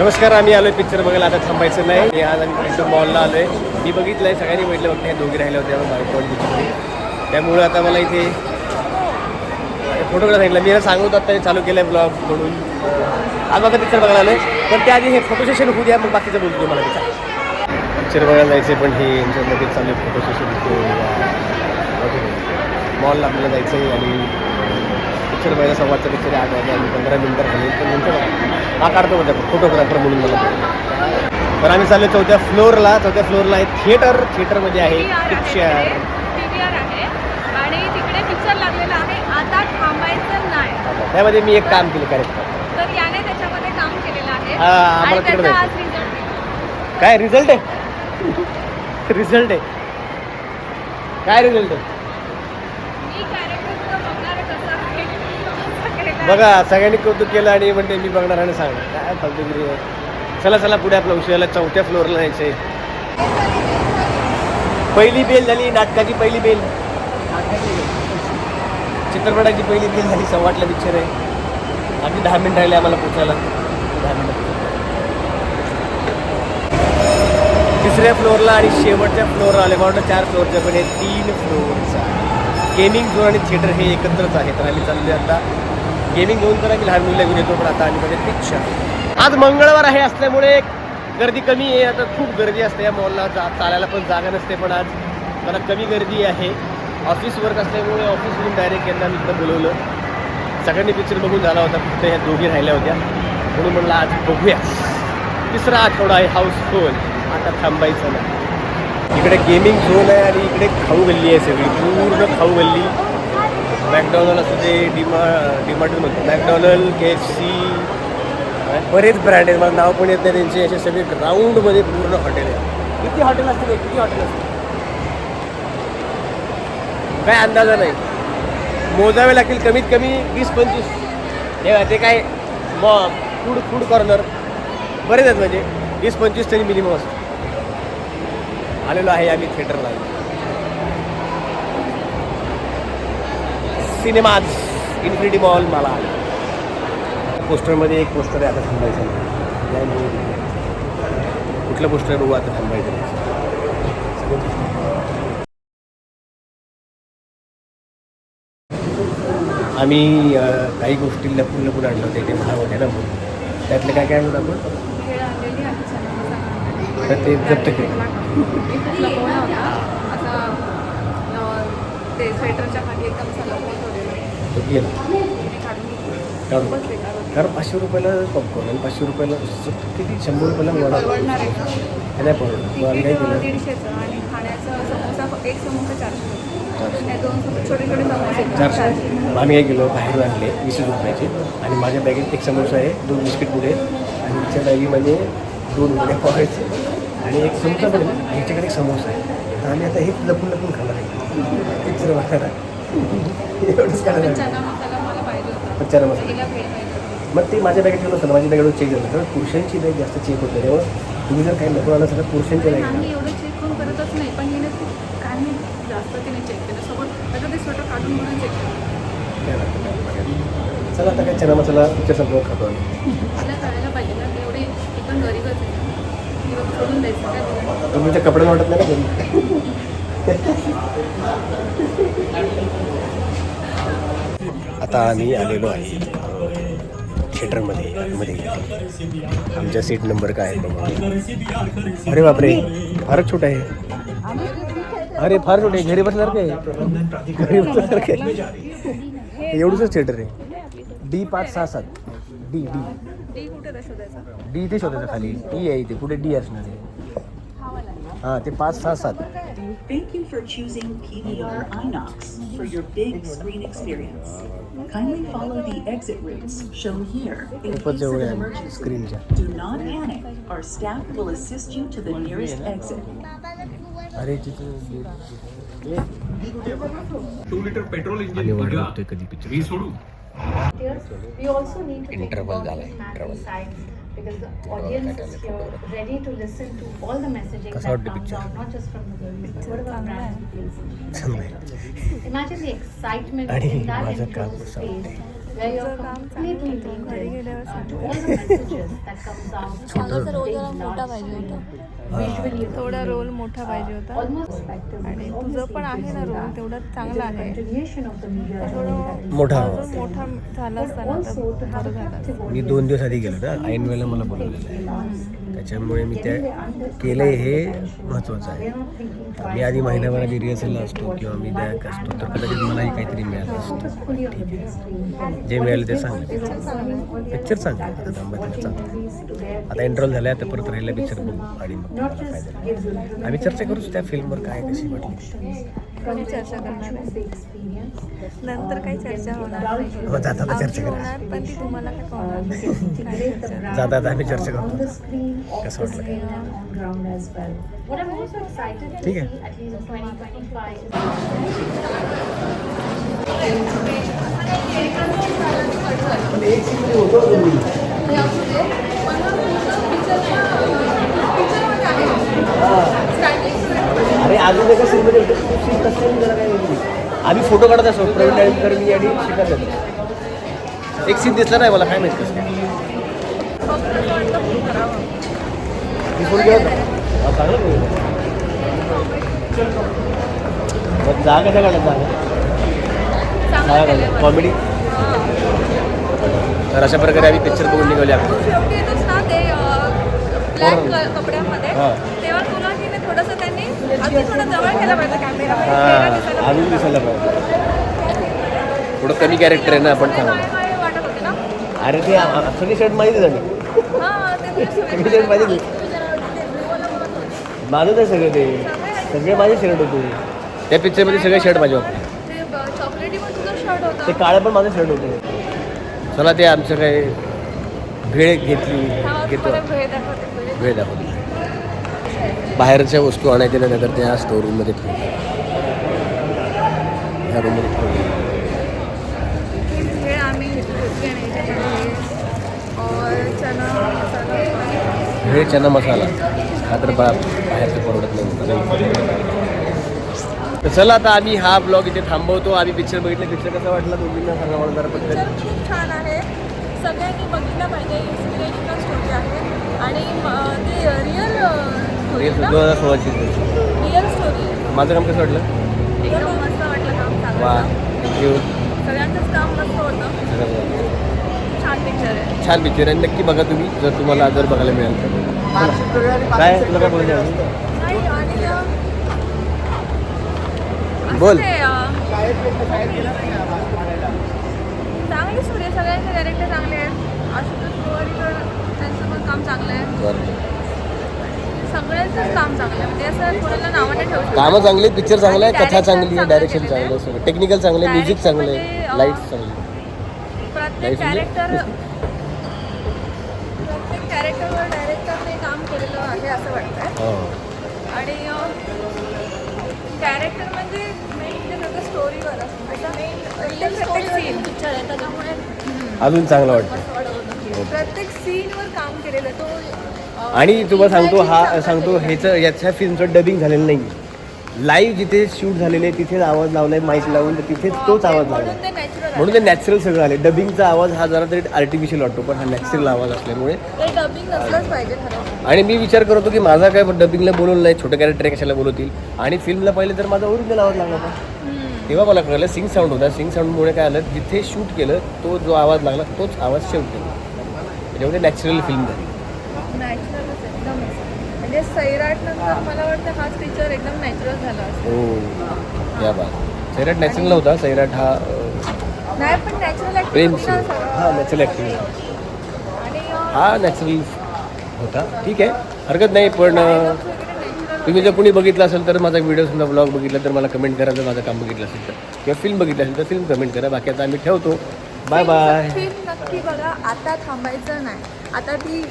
नमस्कार आम्ही आलोय पिक्चर बघायला. आता थांबायचं नाही. मी आज आम्ही पिक्चर मॉलला आलोय. मी बघितलंय सगळ्यांनी म्हटलं बघते दोघी राहिले होते बायकोड पिक्चर त्यामुळं आता मला इथे फोटोग्राफ सांगितलं. मी सांगत आता चालू केलंय ब्लॉग म्हणून. आज आता पिक्चर बघायला आलोय. पण त्याआधी हे फोटो सेशन होऊ द्या मग बाकीचं बोलतो मला पिक्चर बघायला जायचं पण हे यांच्यामध्ये चालू आहे फोटो सेशन मॉलला आपल्याला जायचं आहे आणि पिक्चर बघायला संवादचा पिक्चर आहे आठ वाजता पंधरा मिनटं राहिले पण नंतर हा काढतो होता फोटोग्राफर म्हणून मला तर आम्ही चाललो चौथ्या फ्लोअरला. चौथ्या फ्लोअरला आहे थिएटर. थिएटरमध्ये आहे पिक्चर त्यामध्ये मी एक काम केलं तर हा, आम्हाला तिकडे काय रिझल्ट आहे? रिझल्ट आहे. काय रिझल्ट आहे मी कॅरेक्टर बघणार आहे कसं आहे कसं केलेलं आहे. बघा सगळ्यांनी कौतुक केलं आणि म्हणते मी बघणार आणि सांगणार. काय फालतूगिरी आहे? चला चला पुढे आपल्या उशिराला चौथ्या फ्लोअरला जायचंय. पहिली बेल झाली नाटकाची पहिली बेल. नाटकाची बेल. चित्रपटाची पहिली बेल झाली सव्वाटला पिक्चर आहे. आधी दहा मिनिट राहिले आम्हाला पोचायला. दहा मिनिट. तिसऱ्या फ्लोअरला आणि शेवटच्या फ्लोअरला आले मला चार फ्लोअरच्या पण हे तीन फ्लोअर गेमिंग झोन आणि थिएटर हे एकत्रच आहेत. तर चालले आता. गेमिंग झोन तर आम्ही लहान मुलं घेऊन येतो पण आता आम्ही म्हणजे पिक्चर. आज मंगळवार आहे असल्यामुळे गर्दी कमी आहे. आता खूप गर्दी असते या मॉलला जा चालायला पण जागा नसते पण आज जरा कमी गर्दी आहे. ऑफिस वर्क असल्यामुळे ऑफिसमधून डायरेक्ट यांना मी इकडं बोलवलं. सगळ्यांनी पिक्चर बघून झाला होता फक्त ह्या दोघी राहिल्या होत्या. म्हणून म्हणलं आज बघूया तिसरा आठवडा आहे हाऊसफुल आता थांबायचं नाही. इकडे गेमिंग झोन आहे आणि इकडे खाऊ गल्ली आहे सगळी. पूर्ण खाऊ गल्ली मॅकडॉनल्ड असू दे डिमा डिमार्ट म्हणतो. मॅकडॉनल्ड के एफ सी बरेच ब्रँड आहेत. मला नाव पण येत नाही त्यांचे. असे सगळे ग्राउंडमध्ये पूर्ण हॉटेल आहे किती हॉटेल असतील किती हॉटेल असतील? काय अंदाजा नाही. मोजावे लागतील कमीत कमी वीस पंचवीस. हे ते काय मॉ फूड फूड कॉर्नर बरेच आहेत म्हणजे. वीस पंचवीस तरी मिनिमम असतो आलेलो आहे आम्ही थिएटरला सिनेमाज इन्फिनिटी मॉल मला पोस्टरमध्ये एक पोस्टर आहे आता थांबायचं. कुठलं पोस्टर बघू आता थांबायचं. आम्ही काही गोष्टी लपून लपून आणलं होते ते महाग होते ना त्यातले काय काय आणलं आपण. तर ते जप्त केलं ते स्वेटरच्या खाली एकदम तो गेला. काढून. कारण पाचशे रुपयाला पॉपकॉर्न आणि पाचशे रुपयाला किती? शंभर रुपयाला वडा? हे नाही आणि समोसा एक समोसा चारशे. आम्ही काय केलं बाहेरून आणले वीस रुपयाचे. आणि माझ्या बॅगेत एक समोसा आहे दोन बिस्किट पुढे. आणि तिच्या बॅगेमध्ये दोन वड्या पावायचे आणि एक समोसा पण आणि ह्याच्याकडे एक समोसा आहे. आम्ही आता हेच लपून लपून खाणार आहे. पिक्चर बघायला एवढंच करायला. मग ते माझ्या बॅगेत ठेवलं असतं माझ्या बॅगेवर चेक झालं तर पुरुषांची बॅग जास्त चेक होते तेव्हा तुम्ही जर काही नको आला तर पुरुषांच्या बॅग एवढं चेक करून करतच नाही. पण हिने नाही जास्त तिने चेक केलं. सोबत त्याचं ते स्वतः काढून म्हणून चेक केलं. चला आता काय चना मसाला पिक्चर संपवून खातो आम्ही. कळायला पाहिजे ना एवढी गरीबच आहे. सोडून द्यायचं तिला तुमच्या कपड्याला वाटत नाही ना आता आम्ही आलेलो आहे थिएटरमध्ये मध्ये आमच्या सीट नंबर काय आहे बघा. अरे बापरे फारच छोटा आहे. अरे फार छोटे आहे. घरी बसल्यासारखं आहे. घरी बसल्यासारखं आहे. एवढंच थिएटर आहे. डी पाच सहा सात. D D. डी इथे शोधायचं खाली. डी आहे इथे. कुठे डी असणार आहे? हा हां ते पाच सहा सात Thank you for choosing PVR Inox for your big screen experience. Kindly follow the exit routes shown here in खूपच case of जवळ आहे emergency. स्क्रीनच्या Do not panic. Our staff will assist you to the nearest exit. अरे तिथे two litre petrol engine वाट निघा. बघतोय कधी पिक्चर मी सोडू We also need to Interval think about झालाय, the interval. side because the audience is here ready to listen to all the messaging that comes out, not just from the movies, but what about brands Imagine the excitement in that intro space छोटा थोडा role मोठा पाहिजे होता. आणि तुझं पण आहे ना रोल तेवढा चांगला आहे. मोठा मोठा झाला असताना मी दोन दिवस आधी गेलो ऐन वेळेला मला बोलवलेलं आहे. त्याच्यामुळे मी त्या केलं हे महत्त्वाचं आहे. मी आधी महिन्याभर आधी रिहर्सलला असतो किंवा मी बॅक असतो तर कदाचित मलाही काहीतरी मिळालं असतं. ठीक आहे. जे मिळालं ते सांगलं पिक्चर चांगला आहे. आता थांबायचं चांगलं आता एनरोल झाल्या तर परत राहिला पिक्चर बघू. आणि मग काय झालं आम्ही चर्चा करूच त्या फिल्मवर काय कशी वाटली. कधी चर्चा करणार आहे. नंतर काही चर्चा होणार नाही. हो, होणार पण ती तुम्हाला काय कळणार चर्चा. जाता आम्ही करतो. कसं वाटलं? screen, and on ground आम्ही फोटो काढत असो प्रवीण डाळिंबकर मी आणि शिखर जातो एक सीन दिसला नाही मला काय माहिती मी फोन केला होता. हा, चांगलं जागा काढत जागा. कॉमेडी तर अशा प्रकारे आम्ही पिक्चर बघून निघाले. आपण ब्लॅक कपड्यामध्ये हा. तेव्हा तुला की नाही थोडंसं त्यांनी अगदी थोडं जवळ केला पाहिजे कॅमेरा हां अजून दिसायला पाहिजे. थोडं कमी कॅरेक्टर आहे ना आपण सांगा अरे ते सगळी शर्ट माहिती झाली. हा सगळी शर्ट माझी माझंच आहे सगळं ते सगळे माझे शर्ट होते. त्या पिक्चरमध्ये सगळे शर्ट माझे होते. ते काळे पण माझे शर्ट होते. चला ते आमचं काय भेळ घेतली घेतो. भेळ दाखवते. बाहेरच्या वस्तू आणायच्या नाही तर त्या स्टोर रूममध्ये ठेवल्या ह्या रूममध्ये ठेवल्या और चना मसाला भेळ चना मसाला. हा तर बा बाहेरचं परवडत नाही तर चला आता आम्ही हा ब्लॉग इथे थांबवतो. आम्ही पिक्चर बघितलं. पिक्चर कसा वाटला दोघींना सांगा मला जरा पिक्चर पद्धत खूप छान आहे. सगळ्यांनी बघितलं पाहिजे. इन्स्पिरेशनल स्टोरी आहे. आणि ते रिअल स्टोरी ना सोळाची रिअल स्टोरी माझं काम कसं वाटलं? एकदम मस्त वाटलं काम वा चांगलं थँक्यू सगळ्यांचंच काम मस्त होतं. छान पिक्चर आहे. छान पिक्चर आहे. नक्की बघा तुम्ही जर तुम्हाला जर बघायला मिळाल तर. चला. काय तुला काय बोलायचं आहे नाही आणि अ, असं बोल. ते, अ, चांगली स्टोरी आहे. सगळ्यांचे कॅरेक्टर चांगले आहेत. आशुतोष त्यांचं पण काम चांगलं आहे. बरं. सगळ्यांचंच काम चांगलं आहे म्हणजे असं कोणाला नावं ठेवू शकत. कामं चांगली पिक्चर चांगलं आहे कथा चांगली आहे डायरेक्शन चांगलं आहे सगळं टेक्निकल चांगलं आहे म्युझिक चांगलं आहे लाईट्स चांगली आहे. प्रत्येक Lights म्हणजे? कॅरेक्टर प्रत्येक कॅरेक्टरवर डायरेक्टरने काम केलेलं आहे असं वाटतंय हो. आणि कॅरेक्टर म्हणजे मेन त्याचं स्टोरीवर असतं प्रत्येक सीन पिक्चर अजून चांगलं वाटतं. प्रत्येक सीनवर काम केलेलं आहे. तो आणि तुम्हाला सांगतो हा सांगतो आहे. ह्याचं याच्या फिल्मचं डबिंग झालेलं नाही लाईव्ह जिथे शूट झालेलं आहे तिथेच आवाज लावलाय माईक लावून तर तिथेच तोच आवाज लावला म्हणून ते नॅचरल सगळं आले डबिंगचा आवाज हा जरा तरी आर्टिफिशियल वाटतो पण हा नॅचरल आवाज असल्यामुळे. आणि मी विचार करत की माझा काय डबिंगला बोलवलं नाही छोटं कॅरेक्टर कशाला बोलवतील? आणि फिल्मला पाहिलं तर माझा ओरिजिनल आवाज लागला होता. तेव्हा मला कळलं सिंग साऊंड होता. सिंग साऊंडमुळे काय आलं जिथे शूट केलं तो जो आवाज लागला तोच आवाज शेवटी. त्याच्यामध्ये नॅचरल फिल्म झाली. नॅचरलच एकदम म्हणजे सैराट नंतर मला वाटतं हाच पिक्चर एकदम नॅचरल झाला. हो. या बात. सैराट नॅचरल नव्हता सैराट हा अं, नाही पण नॅचरल प्रेम ऍक्टिंग हा नॅचरल आणि हा होता. ठीक आहे. हरकत नाही पण तुम्ही जर कोणी बघितलं असेल तर माझा व्हिडिओ समजा ब्लॉग बघितला तर मला कमेंट करा. जर माझं काम बघितलं असेल तर. किंवा फिल्म बघितलं असेल तर फिल्म कमेंट करा. बाकी आता आम्ही ठेवतो. बाय बाय फिल्म नक्की बघा. आता थांबायचं नाही. आता ती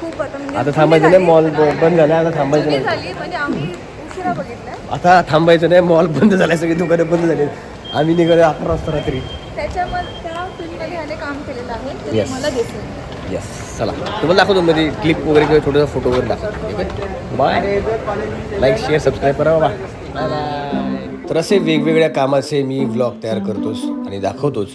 खूप आता म्हणजे आता थांबायचं नाही. मॉल बंद झाला आता थांबायचं नाही. झाली म्हणजे आम्ही उशिरा बघितलंय. आता थांबायचं नाही मॉल बंद झालाय सगळी दुकानं बंद झाली आम्ही निघालो अकरा वाजता रात्री. त्याच्यामध्ये त्या फिल्ममध्ये ह्याने काम केलेलं आहे ते Yes. तुम्हाला दिसेल. येस चला. तुम्हाला दाखवतो मध्ये क्लिप वगैरे किंवा छोटंसं फोटो वगैरे दाखवतो ठीक आहे? बाय लाईक शेअर सबस्क्राईब करा बाय बाय तर असे वेगवेगळ्या कामाचे मी व्लॉग तयार करतोच आणि दाखवतोच.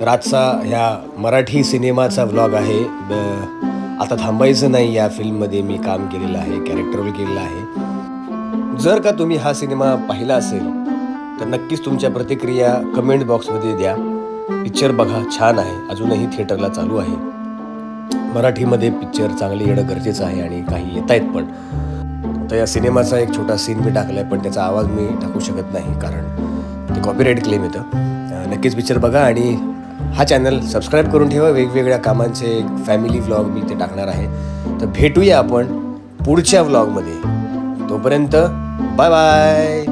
तर आजचा ह्या मराठी सिनेमाचा व्लॉग आहे ब- आता थांबायचं नाही या फिल्ममध्ये. मी काम केलेलं आहे कॅरेक्टर रोल केलेलं आहे. जर का तुम्ही हा सिनेमा पाहिला असेल तर नक्कीच तुमच्या प्रतिक्रिया कमेंट बॉक्समध्ये द्या. पिक्चर बघा छान आहे. अजूनही थिएटरला चालू आहे. मराठीमध्ये पिक्चर चांगले येणं गरजेचं आहे आणि काही येत आहेत पण. तर या सिनेमाचा एक छोटा सीन मी टाकला आहे पण त्याचा आवाज मी टाकू शकत नाही कारण ते कॉपीराईट क्लेम येतं. नक्कीच पिक्चर बघा आणि हा चॅनल सबस्क्राईब करून ठेवा. वेगवेगळ्या कामांचे एक फॅमिली व्लॉग मी ते टाकणार आहे. तर भेटूया आपण पुढच्या व्लॉगमध्ये तोपर्यंत बाय बाय